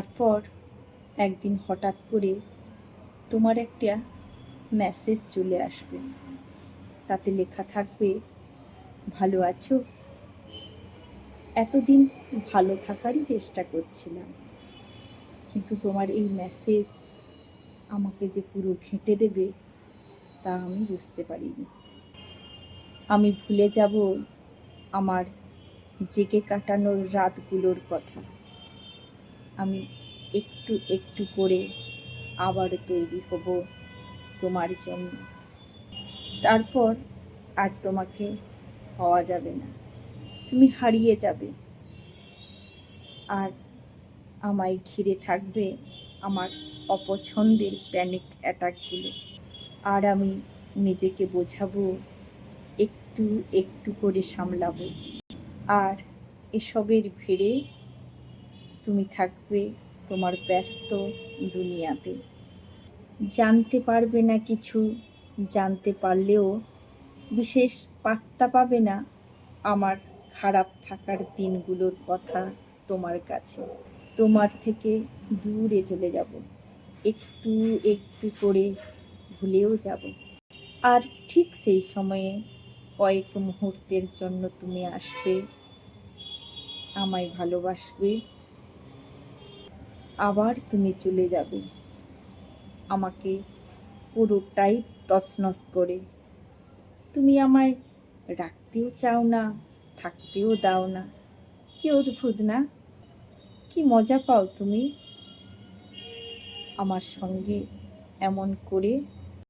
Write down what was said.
তারপর একদিন হঠাৎ করে তোমার একটা মেসেজ চলে আসবে। তাতে লেখা থাকবে, ভালো আছো? এতদিন ভালো থাকারই চেষ্টা করছিলাম। কিন্তু তোমার এই মেসেজ আমাকে যে পুরো ঘেঁটে দেবে, তা আমি বুঝতে পারিনি। আমি ভুলে যাব আমার জেগে কাটানোর রাতগুলোর কথা। আমি একটু একটু করে আবার তৈরি হব তোমার জন্য। তারপর আর তোমাকে হওয়া যাবে না। তুমি হারিয়ে যাবে। আর আমায় ঘিরে থাকবে আমার অপছন্দের প্যানিক অ্যাটাকগুলো আর আমি নিজেকে বোঝাবো, একটু একটু করে সামলাবো। আর এসবের ভিড়ে তুমি থাকবে তোমার ব্যস্ত দুনিয়াতে। জানতে পারবে না কিছু, জানতে পারলেও বিশেষ পাত্তা পাবে না আমার খারাপ থাকার দিনগুলোর কথা তোমার কাছে। তোমার থেকে দূরে চলে যাব, একটু একটু করে ভুলেও যাব। আর ঠিক সেই সময়ে কয়েক মুহূর্তের জন্য তুমি আসবে, আমায় ভালোবাসবে। আবার তুমি চলে যাবে। আমাকে পুরোটাই তছনছ করে। তুমি আমায় রাখতেও চাও না, থাকতেও দাও না। কি অদ্ভুত না? কি মজা পাও তুমি? আমার সঙ্গে এমন করে